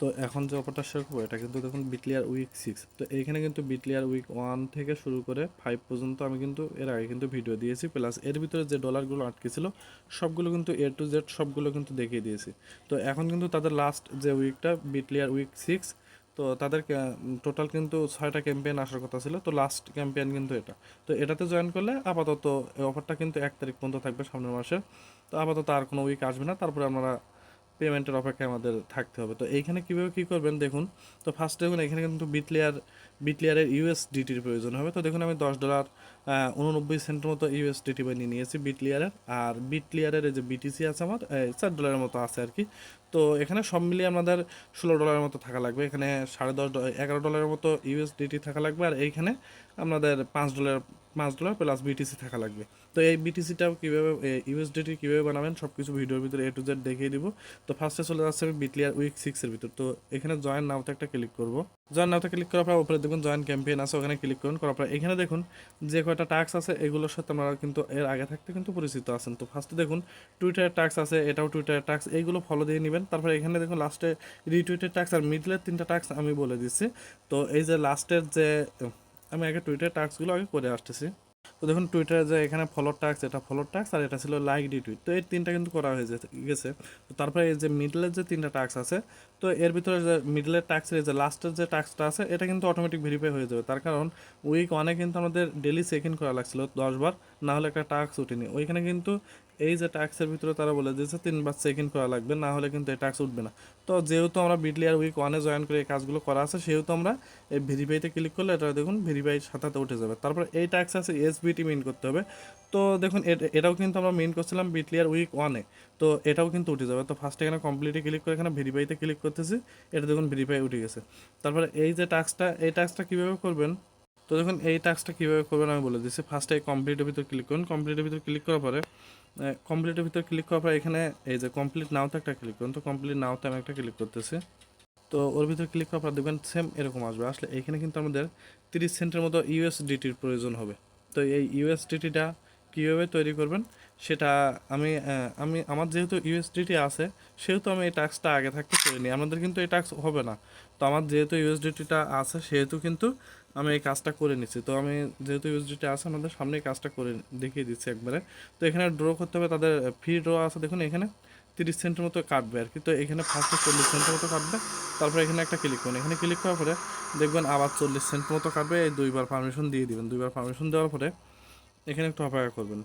তো এখন যে অফারটা শেয়ার করব, এটা কিন্তু দেখুন বিটলিয়ার উইক সিক্স তো এইখানে কিন্তু বিটলিয়ার উইক ওয়ান থেকে শুরু করে ফাইভ পর্যন্ত আমি কিন্তু এর আগে কিন্তু ভিডিও দিয়েছি। প্লাস এর ভিতরে যে ডলারগুলো আটকে ছিল, সবগুলো কিন্তু এ টু জেড সবগুলো কিন্তু দেখিয়ে দিয়েছি। তো এখন কিন্তু তাদের লাস্ট যে উইকটা বিটলিয়ার উইক সিক্স তো তাদের টোটাল কিন্তু ছয়টা ক্যাম্পেইন আসার কথা ছিল। তো লাস্ট ক্যাম্পেইন কিন্তু এটা। তো এটাতে জয়েন করলে আপাতত অফারটা কিন্তু এক তারিখ পর্যন্ত থাকবে সামনের মাসে। তো আপাতত আর কোনো উইক আসবে না। তারপরে আমরা পেমেন্টের অপেক্ষায় আমাদের থাকতে হবে। তো এইখানে কীভাবে কী করবেন দেখুন, তো ফার্স্ট দেখুন এখানে কিন্তু বিটলেয়ার বিটলেয়ারের ইউএসডিটির প্রয়োজন হবে। তো দেখুন, আমি দশ ডলার উননব্বই সেন্টের মতো ইউএসডিটি বানিয়ে নিয়েছি বিটলিয়ারের। আর বিটলিয়ারের যে বিটিসি আছে আমার চার ডলারের মতো আছে আর কি। তো এখানে সব মিলিয়ে আমাদের ষোলো ডলারের মতো থাকা লাগবে। এখানে সাড়ে দশ এগারো ডলারের মতো ইউএসডিটি থাকা লাগবে। আর এইখানে আপনাদের পাঁচ ডলার পাঁচ ডলার প্লাস বিটিসি থাকা লাগবে। তো এই বিটিসিটাও কীভাবে ইউএসডিটি কীভাবে বানাবেন সব কিছু ভিডিওর ভিতরে এ টু জেড দেখিয়ে দিব। তো ফার্স্টে চলে যাচ্ছে আমি বিটলিয়ার উইক সিক্সের ভিতর। তো এখানে জয়েন নাওতে একটা ক্লিক করব। জয়েন নাওতে ক্লিক করার পর উপরে দেখুন জয়েন ক্যাম্পেইন আছে, ওখানে ক্লিক করুন, করার পর এখানে দেখুন যে কয়টা টাস্ক আছে, এগুলোর সাথে আপনারা কিন্তু এর আগে থাকতে কিন্তু পরিচিত আছেন। তো ফার্স্টে দেখুন টুইটারের টাস্ক আছে, এটাও টুইটারের টাস্ক এইগুলো ফলো দিয়ে নেবেন। তারপরে এখানে দেখুন লাস্টে রিটুইটের টাস্ক আর মিডলের তিনটা টাস্ক আমি বলে দিচ্ছি। তো এই যে লাস্টের যে, আমি আগে টুইটার টাস্কগুলো আগে করে আসতেছি। তো দেখুন টুইটারে যে এখানে ফলোর টাক্স এটা ফলোর টাক্স আর এটা ছিল লাইক ডিটুইট তো এই তিনটা কিন্তু করা হয়ে গেছে। তো তারপরে এই যে মিডলের যে তিনটা টাক্স আছে, তো এর ভিতরে যে মিডলের টাক্সের যে লাস্টের যে টাক্সটা আছে, এটা কিন্তু অটোমেটিক ভেরিফাই হয়ে যাবে। তার কারণ উইক অনেক কিন্তু আমাদের ডেলি চেক ইন করা লাগছিল দশবার না হলে একটা টাক্স উঠেনি ওইখানে কিন্তু এই যে টাক্সের ভিতরে তারা বলে দিয়েছে তিনবার চেক ইন করা লাগবে, না হলে কিন্তু এই টাক্স উঠবে না। তো যেহেতু আমরা বিটলিয়ার উইক ওয়ানে জয়েন করে এই কাজগুলো করা আছে, সেহেতু আমরা এই ভেরিফাইতে ক্লিক করলে এটা দেখুন ভেরিফাই সাথে উঠে যাবে। তারপর এই টাক্স আছে এসবিটি মেইন করতে হবে। তো দেখুন এট- এটাও কিন্তু আমরা মেইন করছিলাম বিটলিয়ার উইক ওয়ানে তো এটাও কিন্তু উঠে যাবে। তো ফার্স্ট এখানে কমপ্লিটে ক্লিক করে এখানে ভেরিফাইতে ক্লিক করতেছি, এটা দেখুন ভেরিফাই উঠে গেছে। তারপরে এই যে টাস্কটা এই টাস্কটা কীভাবে করবেন? তো দেখুন এই টাস্কটা কীভাবে করবেন আমি বলে দিচ্ছি। ফার্স্টে কমপ্লিটের ভিতর ক্লিক করুন। কমপ্লিটের ভিতর ক্লিক করার পরে কমপ্লিটের ভিতর ক্লিক করার পরে এখানে এই যে কমপ্লিট নাওতে একটা ক্লিক করুন। তো কমপ্লিট নাওতে আমি একটা ক্লিক করতেছি। তো ওর ভিতরে ক্লিক করার পর দেখবেন সেম এরকম আসবে। আসলে এখানে কিন্তু আমাদের তিরিশ সেন্টের মতো ইউএসডিটির প্রয়োজন হবে। তো এই ইউএসডিটিটা কীভাবে তৈরি করবেন? সেটা আমি আমি, আমার যেহেতু ইউএসডিটি আছে, সেহেতু আমি এই টাস্কটা আগে থাকতে করে নিই আমাদের কিন্তু এই টাস্ক হবে না। তো আমার যেহেতু ইউএসডিটিটা আছে, সেহেতু কিন্তু আমি এই কাজটা করে নিচ্ছি তো আমি যেহেতু ইউএসডিটি আছে, আমাদের সামনে কাজটা করে দেখিয়ে দিচ্ছি একবারে। তো এখানে ড্র করতে হবে, তাদের ফ্রি ড্র আছে, দেখুন এখানে তিরিশ সেন্টের মতো কাটবে আর কি। তো এখানে ফার্স্টে চল্লিশ সেন্টের মতো কাটবে, তারপরে এখানে একটা ক্লিক করুন। এখানে ক্লিক করার পরে দেখবেন আবার চল্লিশ সেন্ট মতো কাটবে, এই দুইবার পারমিশন দিয়ে দিবেন। দুইবার পারমিশন দেওয়ার পরে এখানে একটু অপেক্ষা করবেন।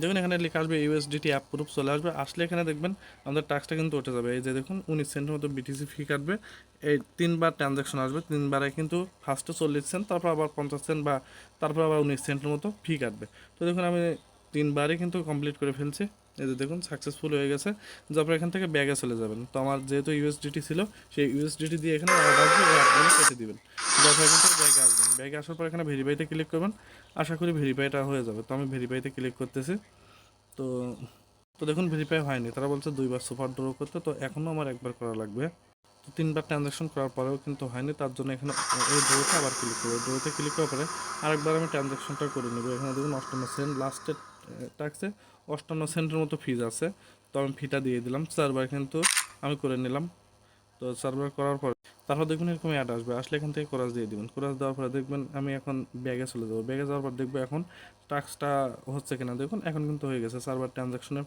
দেখুন, এখানে লেখা আসবে ইউএসডিটি অ্যাপ প্রুফ চলে আসবে। আসলে এখানে দেখবেন আমাদের টাক্সটা কিন্তু উঠে যাবে। এই যে দেখুন উনিশ সেন্টের মতো বিটিসি ফি কাটবে। এই তিনবার ট্রানজ্যাকশন আসবে। তিনবারে কিন্তু ফার্স্টে চল্লিশ সেন্ট তারপর আবার পঞ্চাশ সেন্ট বা তারপর আবার উনিশ সেন্টের মতো ফি কাটবে। তো দেখুন, আমি তিনবারই কিন্তু কমপ্লিট করে ফেলছি। এই যে দেখুন সাকসেসফুল হয়ে গেছে। তারপর এখান থেকে ব্যাগে চলে যাবেন। তো আমার যেহেতু ইউএসডিটি ছিল, সেই ইউএসডিটি দিয়ে এখানে অ্যাড আসবে ওই অ্যাডগুলো কেটে দিবেন। তারপর এখান থেকে ব্যাগে আসবেন। ব্যাগে আসার পর এখানে ভেরিফাইতে ক্লিক করবেন। আশা করি ভেরিফাইটা হয়ে যাবে। তো আমি ভেরিফাইতে ক্লিক করতেছি। তো তো দেখুন ভেরিফাই হয়নি। তারা বলছে দুইবার সুপার ড্র করতে। তো এখনও আমার একবার করা লাগবে। তো তিনবার ট্রানজ্যাকশন করার পরেও কিন্তু হয়নি। তার জন্য এখানে এই ড্রোতে আবার ক্লিক করব। ড্রোতে ক্লিক করার পরে আরেকবার আমি ট্রানজ্যাকশনটা করে নেব। এখানে দেখুন অষ্টম সেন্ট লাস্টের ট্যাক্সে অষ্টান্ন সেন্টের মতো ফিজ আছে। তো আমি ফিটা দিয়ে দিলাম। চারবার কিন্তু আমি করে নিলাম। তো সার্ভার করার পরে তারপর দেখবেন এরকম অ্যাড আসবে। আসলে এখান থেকে কোরাস দিয়ে দিবেন। কোরাস দেওয়ার পরে দেখবেন আমি এখন ব্যাগে চলে যাব। ব্যাগে যাওয়ার পর দেখব এখন টাস্কটা হচ্ছে কিনা। দেখুন, এখন কিন্তু হয়ে গেছে সার্ভার ট্রানজাকশনের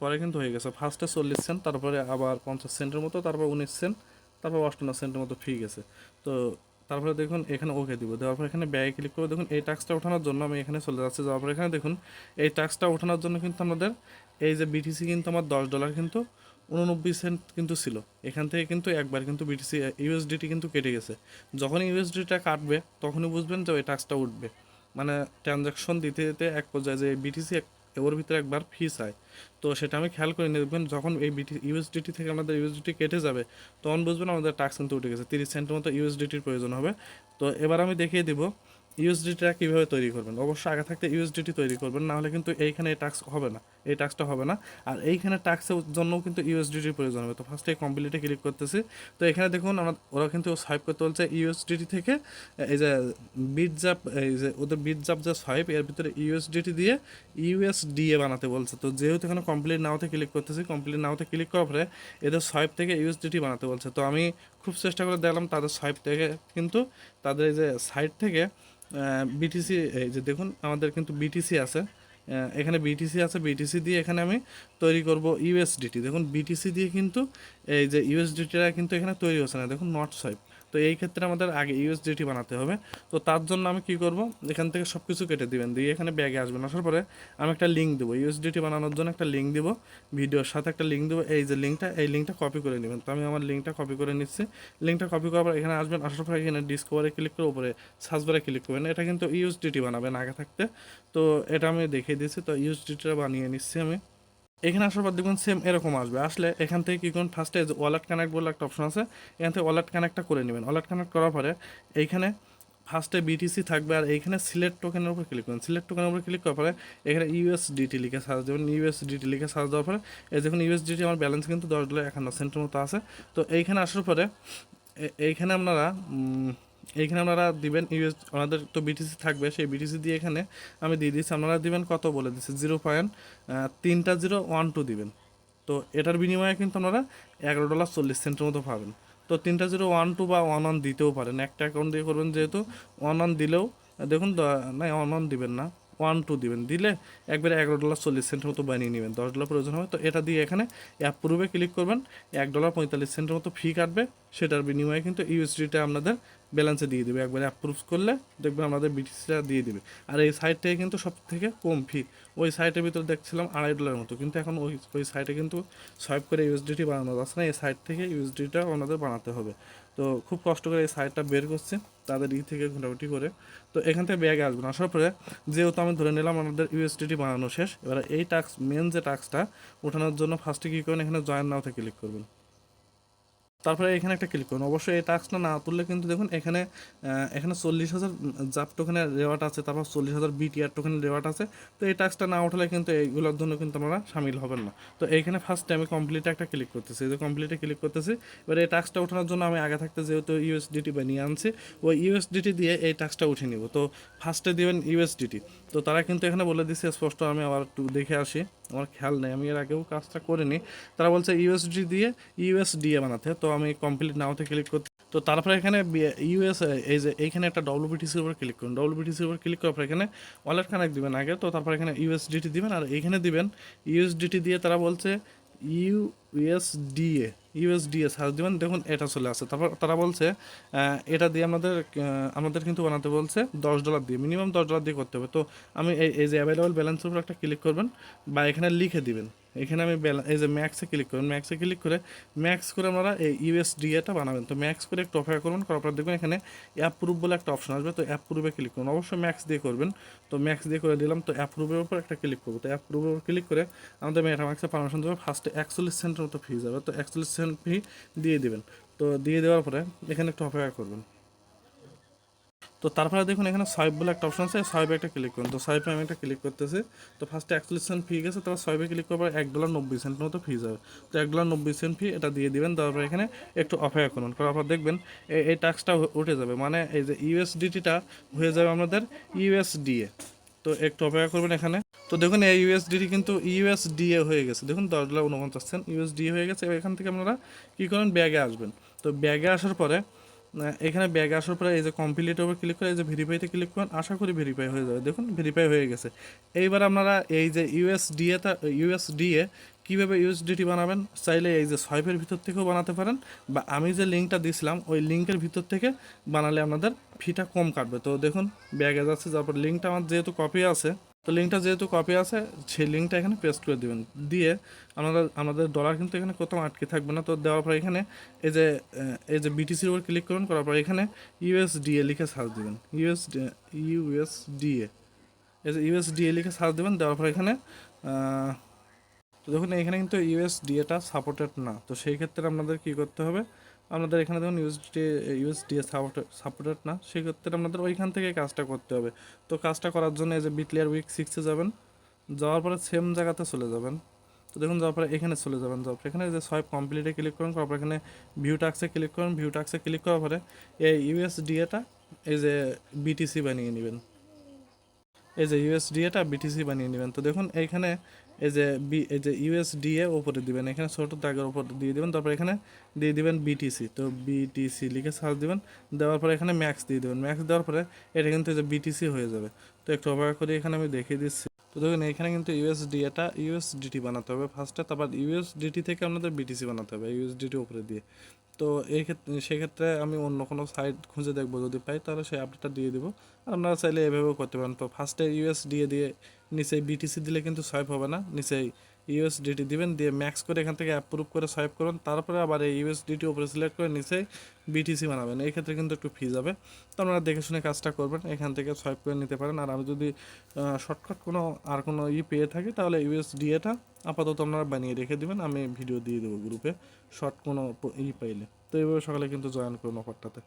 পরে কিন্তু হয়ে গেছে। ফার্স্টে চল্লিশ সেন্ট তারপরে আবার পঞ্চাশ সেন্টের মতো, তারপর উনিশ সেন্ট তারপর অষ্টান্ন সেন্টের মতো ফি গেছে। তো তারপরে দেখুন, এখানে ওকে দিব। দেওয়ার পর এখানে ব্যাগে ক্লিক করে দেখুন, এই টাস্কটা ওঠানোর জন্য আমি এখানে চলে যাচ্ছি। যাওয়ার পর এখানে দেখুন, এই টাস্কটা ওঠানোর জন্য কিন্তু আমাদের এই যে বিটিসি কিন্তু আমার দশ ডলার কিন্তু উননব্বই সেন্ট কিন্তু ছিল। এখান থেকে কিন্তু একবার কিন্তু বিটিসি ইউএসডিটি কিন্তু কেটে গেছে। যখন ইউএসডিটা কাটবে, তখনই বুঝবেন যে ওই টাস্কটা উঠবে। মানে ট্রানজ্যাকশন দিতে দিতে এক পর্যায়ে যে বিটিসি ওর ভিতরে একবার ফি চায় তো সেটা আমি খেয়াল করে দেখবেন যখন এই বিটি ইউএসডিটি থেকে আমাদের ইউএসডিটি কেটে যাবে, তখন বুঝবেন আমাদের ট্যাক্স কিন্তু উঠে গেছে। তিরিশ সেন্টের মতো ইউএসডিটির প্রয়োজন হবে। তো এবার আমি দেখিয়ে দিব ইউএসডিটা কীভাবে তৈরি করবেন। অবশ্যই আগে থাকতে ইউএসডিটি তৈরি করবেন, নাহলে কিন্তু এইখানে এই টাক্স হবে না। এই টাস্কটা হবে না। আর এইখানে টাস্কের জন্যও কিন্তু ইউএসডিটির প্রয়োজন হবে। তো ফার্স্টে কমপ্লিটে ক্লিক করতেছি। তো এখানে দেখুন, আমরা ওরা কিন্তু সোয়াইপ করতে বলছে ইউএসডিটি থেকে এই যে বিটজাপ এই যে ওদের বিটজাপ যে সোয়াইপ এর ভিতরে ইউএসডিটি দিয়ে ইউএসডিএ বানাতে বলছে। তো যেহেতু এখানে কমপ্লিট নাওতে ক্লিক করতেছি কমপ্লিট নাওতে ক্লিক করার পরে এদের সোয়াইপ থেকে ইউএসডিটি বানাতে বলছে। তো আমি খুব চেষ্টা করে দেখলাম তাদের সোয়াইপ থেকে, কিন্তু তাদের এই যে সাইট থেকে বিটিসি এই যে দেখুন, আমাদের কিন্তু বিটিসি আছে। এখানে বিটিসি আছে। বিটিসি দিয়ে এখানে আমি তৈরি করব ইউএসডিটি দেখুন বিটিসি দিয়ে কিন্তু এই যে ইউএসডিটিটা কিন্তু এখানে তৈরি হচ্ছে না। দেখুন নট সোয়াইপ তো এই ক্ষেত্রে আমাদের আগে ইউএসডিটি বানাতে হবে। তো তার জন্য আমি কি করব? এখান থেকে সব কিছু কেটে দিবেন, দিয়ে এখানে ব্যাগে আসবেন। আসার পরে আমি একটা লিঙ্ক দেবো। ইউএসডিটি বানানোর জন্য একটা লিঙ্ক দেবো, ভিডিওর সাথে একটা লিঙ্ক দেবো। এই যে লিঙ্কটা এই লিঙ্কটা কপি করে নেবেন। তো আমি আমার লিঙ্কটা কপি করে নিচ্ছি। লিঙ্কটা কপি করার পর এখানে আসবেন, আসার পরে এখানে ডিসকভারে ক্লিক করে উপরে সার্চ বারে ক্লিক করবেন। এটা কিন্তু ইউএসডিটি বানাবেন আগে থাকতে। তো এটা আমি দেখিয়ে দিয়েছি। তো ইউএসডিটিটা বানিয়ে নিচ্ছি আমি। এখানে আসার পর দেখুন সেম এরকম আসবে। আসলে এখান থেকে কী করুন ফার্স্টে ওয়ালেট কানেক্ট বলে একটা অপশন আছে, এখান থেকে ওয়ালেট কানেক্টটা করে নেবেন। ওয়ালেট কানেক্ট করার পরে এইখানে ফার্স্টে বিটিসি থাকবে আর এইখানে সিলেক্ট টোকেনের উপর ক্লিক করুন। সিলেক্ট টোকেনের উপর ক্লিক করার পরে এখানে ইউএসডিটি লিখে সার্চ দেবেন। ইউএসডিটি লিখে সার্চ দেওয়ার পরে এই দেখুন ইউএসডিটি আমার ব্যালেন্স কিন্তু দশ ডলার একান্ন সেন্টের মতো আছে। তো এইখানে আসার পরে এইখানে আপনারা এইখানে আপনারা দিবেন, ইউএস আমাদের তো বিটিসি থাকবে, সেই বিটিসি দিয়ে এখানে আমি দিয়ে দিচ্ছি আপনারা দিবেন কত বলে দিচ্ছি জিরো পয়েন্ট তিনটা জিরো ওয়ান টু দিবেন। তো এটার বিনিময়ে কিন্তু আপনারা এগারো ডলার চল্লিশ সেন্টের মতো পাবেন। তো তিনটা জিরো ওয়ান টু বা ওয়ান ওয়ান দিতেও পারেন। একটা অ্যাকাউন্ট দিয়ে করবেন যেহেতু ওয়ান ওয়ান দিলেও, দেখুন না ওয়ান ওয়ান দিবেন না ওয়ান টু দিবেন। দিলে একবারে এগারো ডলার চল্লিশ সেন্টের মতো বানিয়ে নেবেন। দশ ডলার প্রয়োজন হবে। তো এটা দিয়ে এখানে অ্যাপ্রুভে ক্লিক করবেন। এক ডলার পঁয়তাল্লিশ সেন্টের মতো ফি কাটবে। সেটার বিনিময়ে কিন্তু ইউএসডিটা আপনাদের ব্যালেন্সে দিয়ে দেবে। একবারে অ্যাপ্রুভ করলে দেখবেন আমাদের বিটিসিটা দিয়ে দেবে। আর এই সাইট থেকে কিন্তু সব থেকে কম ফি ওই সাইটের ভিতর দেখছিলাম আড়াই ডলারের মতো। কিন্তু এখন ওই ওই সাইটে কিন্তু সোয়াইপ করে ইউএসডিটি বানানো যাচ্ছে না। এই সাইট থেকে ইউএসডিটা ওনাদের বানাতে হবে। তো খুব কষ্ট করে এই সাইটটা বের করছে, তাদের ই থেকে ঘোরাঘুটি করে। তো এখান থেকে ব্যাগে আসবেন আসার পরে যেহেতু আমি ধরে নিলাম আমাদের ইউএসডিটি বানানো শেষ, এবারে এই টাস্ক মেন যে টাস্কটা ওঠানোর জন্য ফার্স্টে কী করবেন? এখানে জয়েন নাওতে ক্লিক করবেন। তারপরে এখানে একটা ক্লিক করুন। অবশ্যই এই টাস্কটা না তুললে কিন্তু দেখুন এখানে এখানে চল্লিশ হাজার জাপ টোকেনের রেওয়ার্ড আছে, তারপর চল্লিশ হাজার বিটিআর টোকেনের রেওয়ার্ড আছে। তো এই টাস্কটা না উঠলে কিন্তু এইগুলোর জন্য কিন্তু আমরা সামিল হবেন না। তো এইখানে ফার্স্টে আমি কমপ্লিটে একটা ক্লিক করতেছি যে কমপ্লিটে ক্লিক করতেছি। এবার এই টাস্কটা ওঠানোর জন্য আমি আগে থাকতে যেহেতু ইউএসডিটি বানিয়ে আনছি, ওই ইউএসডিটি দিয়ে এই টাস্কটা উঠিয়ে নিব। তো ফার্স্টে দিবেন ইউএসডিটি তো তারা কিন্তু এখানে বলে দিচ্ছে স্পষ্ট আমি আবার একটু দেখে আসি, আমার খেয়াল নেই, আমি এর আগেও কাজটা করিনি। তারা বলছে ইউএসডি দিয়ে ইউএসডিএ বানাতে। তো আমি কমপ্লিট নাওতে ক্লিক করতে তো তারপরে এখানে ইউএস এই যে এইখানে একটা ডব্লিউবিটিসির উপর ক্লিক করুন। ডব্লিউবিটিসির উপর ক্লিক করার পর এখানে ওয়ালেট কানেক্ট দিবেন আগে, তো তারপর এখানে ইউএসডিটি দিবেন, আর এখানে দিবেন ইউএসডিটি দিয়ে তারা বলছে ইউএসডিএ ইউএসডিএ সার্চ দিবেন দেখুন এটা চলে আসে। তারপর তারা বলছে এটা দিয়ে আমাদের আমাদের কিন্তু বানাতে বলছে দশ ডলার দিয়ে মিনিমাম দশ ডলার দিয়ে করতে হবে। তো আমি এই যে অ্যাভেলেবল ব্যালেন্সের উপর একটা ক্লিক করবেন বা এখানে লিখে দিবেন। এখানে আমি এই যে ম্যাক্সে ক্লিক করবেন ম্যাক্সে ক্লিক করে ম্যাক্স করে আপনারা এই ইউএসডিএটা বানাবেন। তো ম্যাক্স করে একটু অপেক্ষা করবেন করার পর দেখবেন এখানে অ্যাপ্রুভ বলে একটা অপশন আসবে। তো অ্যাপ্রুভে ক্লিক করুন। অবশ্যই ম্যাক্স দিয়ে করবেন। তো ম্যাক্স দিয়ে করে দিলাম। তো অ্যাপ্রুভের উপর একটা ক্লিক করব। তো অ্যাপ্রুভের উপর ক্লিক করে আমাদের মেটাম্যাক্সে পারমিশন দেবে। ফার্স্টে একচল্লিশ সেন্টের মতো ফি যাবে, তো একচল্লিশ সেন্ট ফি দিয়ে দেবেন। তো দিয়ে দেওয়ার পরে এখানে একটু অপেক্ষা করবেন। তো তারপরে দেখুন এখানে সোয়াইপ বলে একটা অপশন আছে সোয়াইপে একটা ক্লিক করুন। তো সোয়াইপে আমি একটা ক্লিক করতেছি, তো ফার্স্টে একচল্লিশ সেন্ট ফি গেছে, তারপর সোয়াইপে ক্লিক করবার এক ডলার নব্বই সেন্ট মতো ফি যাবে। তো এক ডলার নব্বই সেন্ট ফি এটা দিয়ে দিবেন তারপর এখানে একটু অপেক্ষা করুন। করার পর দেখবেন এই- টাস্কটা উঠে যাবে। মানে এই যে ইউএসডিটিটা হয়ে যাবে আমাদের ইউএসডিএ তো একটু অপেক্ষা করবেন এখানে। তো দেখুন, এই ইউএসডিটি কিন্তু ইউএসডিএ হয়ে গেছে। দেখুন, দশ ডলার উনপঞ্চাশ সেন্ট ইউএসডিএ হয়ে গেছে। এখান থেকে আপনারা কী করেন ব্যাগে আসবেন। তো ব্যাগে আসার পরে এখানে ব্যাগে আসার পরে এই যে কমপ্লিট ওপর ক্লিক করে এই যে ভেরিফাইতে ক্লিক করেন। আশা করি ভেরিফাই হয়ে যাবে। দেখুন ভেরিফাই হয়ে গেছে। এইবার আপনারা এই যে ইউএসডিএটা ইউএসডিএ কীভাবে ইউএসডিটি বানাবেন, চাইলে এই যে সোয়াইপের ভিতর থেকেও বানাতে পারেন। বা আমি যে লিঙ্কটা দিছিলাম, ওই লিঙ্কের ভিতর থেকে বানালে আপনাদের ফিটা কম কাটবে। তো দেখুন, ব্যাগে যাচ্ছে, তারপর লিঙ্কটা আমার যেহেতু কপি আছে তো লিঙ্কটা যেহেতু কপি আছে, সেই লিঙ্কটা এখানে পেস্ট করে দিবেন। দিয়ে আমাদের আমাদের ডলার কিন্তু এখানে কোথাও আটকে থাকবে না। তো দেওয়ার পর এখানে এই যে এই যে বিটিসির উপর ক্লিক করুন, করার পর এখানে ইউএসডিএ লিখে সার্চ দিবেন। ইউএস ইউএসডিএ এই যে ইউএসডিএ লিখে সার্চ দেবেন, দেওয়ার পর এখানে তো দেখুন, এখানে কিন্তু ইউএসডিএটা সাপোর্টেড না। তো সেই ক্ষেত্রে আপনাদের কী করতে হবে? আপনাদের এখানে দেখুন ইউএসডি ইউএসডিএ সাপোর্টেড না। সেক্ষেত্রে আপনাদের ওইখান থেকে কাজটা করতে হবে। তো কাজটা করার জন্য এই যে বিটলিয়ার উইক সিক্সে যাবেন। যাওয়ার পরে সেম জায়গাতে চলে যাবেন। তো দেখুন যাওয়ার পরে এখানে চলে যাবেন। যাওয়ার পরে এখানে যে সোয়াইপ কমপ্লিটে ক্লিক করুন করার পর এখানে ভিউ টাক্সে ক্লিক করুন। ভিউ টাক্সে ক্লিক করার পরে এই ইউএসডিএটা এই যে বিটিসি বানিয়ে নেবেন। এই যে ইউএসডিএটা বিটিসি বানিয়ে নেবেন। তো দেখুন এইখানে এই যে বি এই যে ইউএসডিএ ওপরে দিবেন, এখানে ছোট দাগের উপর দিয়ে দিবেন, তারপর এখানে দিয়ে দিবেন বিটিসি তো বিটিসি লিখে সার্চ দিবেন, দেওয়ার পরে এখানে ম্যাক্স দিয়ে দেবেন ম্যাক্স দেওয়ার পরে এটা কিন্তু যে বিটিসি হয়ে যাবে। তো একটু অপেক্ষা করে এখানে আমি দেখিয়ে দিচ্ছি। তো দেখুন, এখানে কিন্তু ইউএসডিএটা ইউএসডিটি বানাতে হবে ফার্স্টে তারপর ইউএসডিটি থেকে আপনাদের বিটিসি বানাতে হবে ইউএসডিটি উপরে দিয়ে। তো এই ক্ষেত্রে সেক্ষেত্রে আমি অন্য কোনো সাইট খুঁজে দেখব, যদি পাই তাহলে সেই আপডেটটা দিয়ে দেবো। আপনারা চাইলে এভাবেও করতে পারেন। তো ফার্স্টে ইউএসডিএ দিয়ে নিচে বিটিসি দিলে কিন্তু সোয়াইপ হবে না। নিচে ইউএসডিটি দিবেন, দিয়ে ম্যাক্স করে এখান থেকে অ্যাপ্রুভ করে সোয়াইপ করুন। তারপরে আবার এই ইউএসডিটি উপরে সিলেক্ট করে নিচে বিটিসি বানাবেন। এই ক্ষেত্রে কিন্তু একটু ফি যাবে। তো আপনারা দেখে শুনে কাজটা করবেন, এখান থেকে সোয়াইপ করে নিতে পারেন। আর আমি যদি শর্টকাট কোনো, আর কোনো ই পেয়ে থাকি, তাহলে ইউএসডিএটা আপাতত আপনারা বানিয়ে রেখে দেবেন। আমি ভিডিও দিয়ে দেবো গ্রুপে শর্ট কোনো ই পাইলে। তো এইভাবে সকালে কিন্তু জয়েন করুন অফারটাতে